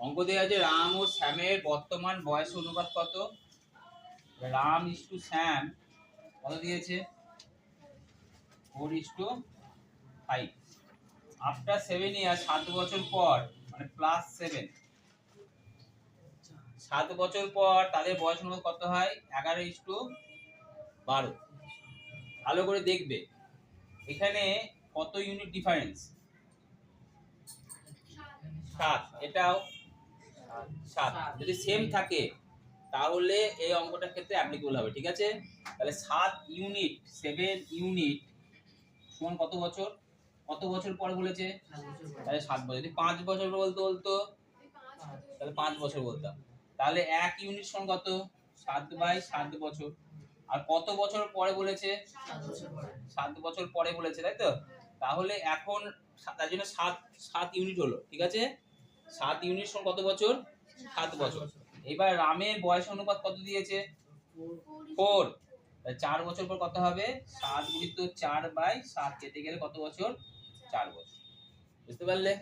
অঙ্ক দেওয়া আছে রাম ও শ্যামের বর্তমান বয়স অনুপাত কত? Ram is to Shyam. কত দিয়েছে? Four is to five after seven year সাত বছর পর মানে প্লাস সেভেন সাত বছর পর তাদের বয়স অনুপাত কত হয়? এগারো ইস টু বারো। ভালো করে দেখবে। এখানে কত ইউনিট ডিফারেন্স সাত। এটাও সাত। যদি সেম থাকে, তাহলে এই অঙ্কটার ক্ষেত্রে অ্যাপ্লিকেবল হবে, ঠিক আছে? তাহলে সাত ইউনিট সেভেন ইউনিট সমান কত বছর? কত বছর পর বলেছে? তাহলে সাত বছর। যদি পাঁচ বছর পর বলতো বলতো? তাহলে পাঁচ বছর বলতাম। তাহলে এক ইউনিট সমান কত? সাত বাই সাত বছর। আর কত বছর পরে বলেছে? সাত বছর পরে বলেছে, তাই তো? তাহলে এখন তার জন্য সাত সাত ইউনিট হলো, ঠিক আছে? সাত ইউনিট সমান কত বছর? সাত বছর। এবার রামের বয়স অনুপাত কত দিয়েছে? ফোর। চার বছর পর কত হবে? সাত গুণিত চার বাই সাত কেটে গেলে কত বছর? চার বছর। বুঝতে পারলে?